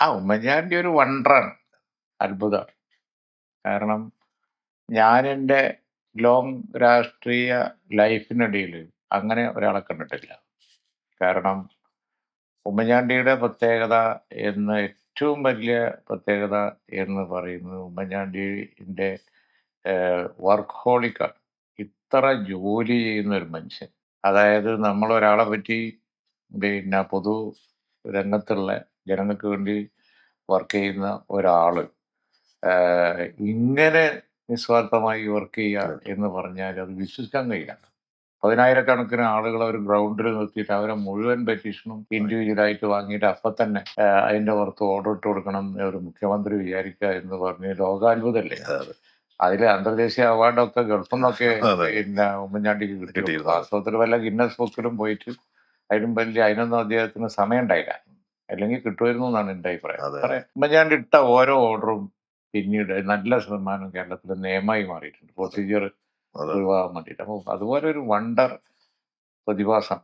ആ ഉമ്മൻചാണ്ടി ഒരു വണ്ടറാണ് അത്ഭുതമാണ് കാരണം ഞാൻ എന്റെ ലോങ് രാഷ്ട്രീയ ലൈഫിനിടയിൽ അങ്ങനെ ഒരാളെ കണ്ടിട്ടില്ല. കാരണം ഉമ്മൻചാണ്ടിയുടെ പ്രത്യേകത എന്ന് ഏറ്റവും വലിയ പ്രത്യേകത എന്ന് പറയുന്നത് ഉമ്മൻചാണ്ടിന്റെ വർക്ക് ഹോളിക്കാണ് ഇത്ര ജോലി ചെയ്യുന്ന ഒരു മനുഷ്യൻ. അതായത് നമ്മൾ ഒരാളെ പറ്റി പിന്നെ പൊതു രംഗത്തുള്ള ജനങ്ങൾക്ക് വേണ്ടി വർക്ക് ചെയ്യുന്ന ഒരാൾ. ഇങ്ങനെ നിസ്വാർത്ഥമായി വർക്ക് ചെയ്യുക എന്ന് പറഞ്ഞാൽ അത് വിശ്വസിക്കാൻ കഴിയില്ല. പതിനായിരക്കണക്കിന് ആളുകൾ അവർ ഗ്രൗണ്ടിൽ നിർത്തിയിട്ട് അവരെ മുഴുവൻ പെറ്റീഷനും ഇൻഡിവിജ്വലായിട്ട് വാങ്ങിയിട്ട് അപ്പം തന്നെ അതിന്റെ പുറത്ത് ഓർഡർ ഇട്ട് കൊടുക്കണം ഒരു മുഖ്യമന്ത്രി വിചാരിക്കുക എന്ന് പറഞ്ഞ് ലോകാത്ഭുതല്ലേ? അതെ. അതിൽ അന്തർദേശീയ അവാർഡൊക്കെ ഗൾഫിൽ നിന്നൊക്കെ. പിന്നെ ഉമ്മൻചാണ്ടിക്ക് കിട്ടിയിട്ടുണ്ട്. വാസ്തവത്തിൽ വല്ല ഗിന്നസ് ബുക്കിലും പോയിട്ട് അതിനും വലിയ അതിനൊന്നും അദ്ദേഹത്തിന് സമയം ഉണ്ടായില്ല. അല്ലെങ്കിൽ കിട്ടുമായിരുന്നു എന്നാണ് എന്റെ അഭിപ്രായം. ഉമ്മൻചാണ്ടി ഇട്ട ഓരോ ഓർഡറും പിന്നീട് നല്ല ശതമാനം കേരളത്തിൽ നിയമമായി മാറിയിട്ടുണ്ട്. പ്രൊസീജിയർ. ഒഴിവാകാൻ വേണ്ടിയിട്ട്. അപ്പോൾ അതുപോലെ ഒരു വണ്ടർ പ്രതിഭാസം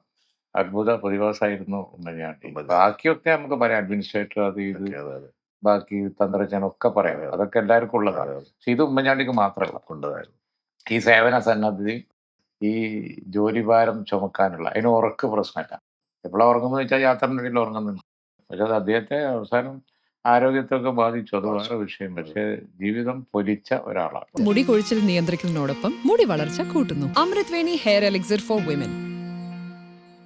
അത്ഭുത പ്രതിഭാസമായിരുന്നു ഉമ്മൻചാണ്ടി. ബാക്കിയൊക്കെ നമുക്ക് പറയാം. അഡ്മിനിസ്ട്രേറ്റർ അത് ഇത് ബാക്കി അതെ. ബാക്കി തന്ത്രജ്ഞനൊക്കെ പറയാം. അതൊക്കെ എല്ലാവർക്കും ഉള്ളതാണ്. പക്ഷെ ഇത് ഉമ്മൻചാണ്ടിക്ക് മാത്രമല്ല. കൊണ്ടതായിരുന്നു. ഈ സേവന സന്നദ്ധതയും ഈ ജോലിഭാരം ചുമക്കാനുള്ള അതിന് ഉറക്ക് പ്രശ്നമില്ല. എപ്പോഴാണ് ഉറങ്ങുന്നത് വെച്ചാൽ യാത്രയിൽ ഉറങ്ങുന്നുണ്ട്. പക്ഷെ അത് അദ്ദേഹത്തെ അവസാനം ആരോഗ്യത്തൊക്കെ ബാധിച്ചു. അത് വേറെ വിഷയം. പക്ഷെ ജീവിതം പൊലിച്ച ഒരാളാണ്. മുടി കൊഴിച്ചിൽ നിയന്ത്രിക്കുന്നതിനോടൊപ്പം മുടി വളർച്ച കൂട്ടുന്നു. അമൃത് Veni hair elixir for women.